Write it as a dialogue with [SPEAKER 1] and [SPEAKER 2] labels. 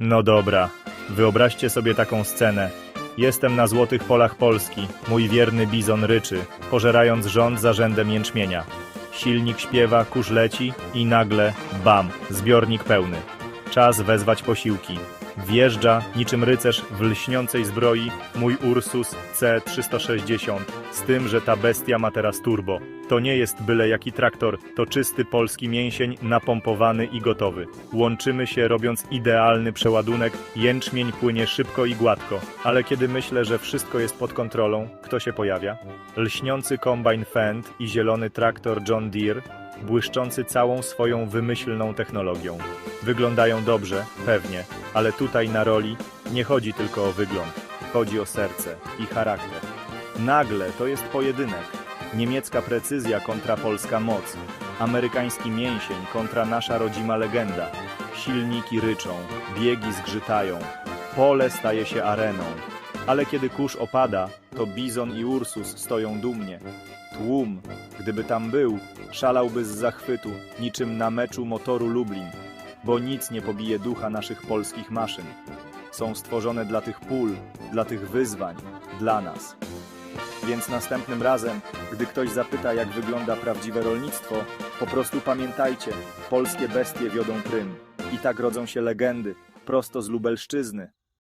[SPEAKER 1] No dobra, wyobraźcie sobie taką scenę. Jestem na złotych polach Polski, mój wierny bizon ryczy, pożerając rząd za rzędem jęczmienia. Silnik śpiewa, kurz leci i nagle, bam, zbiornik pełny. Czas wezwać posiłki. Wjeżdża, niczym rycerz w lśniącej zbroi, mój Ursus C360, z tym, że ta bestia ma teraz turbo. To nie jest byle jaki traktor, to czysty polski mięsień, napompowany i gotowy. Łączymy się, robiąc idealny przeładunek, jęczmień płynie szybko i gładko. Ale kiedy myślę, że wszystko jest pod kontrolą, kto się pojawia? Lśniący kombajn Fendt i zielony traktor John Deere, błyszczący całą swoją wymyślną technologią. Wyglądają dobrze, pewnie, ale tutaj na roli nie chodzi tylko o wygląd, chodzi o serce i charakter. Nagle to jest pojedynek. Niemiecka precyzja kontra polska moc, amerykański mięsień kontra nasza rodzima legenda. Silniki ryczą, biegi zgrzytają, pole staje się areną. Ale kiedy kurz opada, to Bizon i Ursus stoją dumnie. Tłum, gdyby tam był, szalałby z zachwytu, niczym na meczu motoru Lublin, bo nic nie pobije ducha naszych polskich maszyn. Są stworzone dla tych pól, dla tych wyzwań, dla nas. Więc następnym razem, gdy ktoś zapyta, jak wygląda prawdziwe rolnictwo, po prostu pamiętajcie, polskie bestie wiodą prym. I tak rodzą się legendy, prosto z Lubelszczyzny.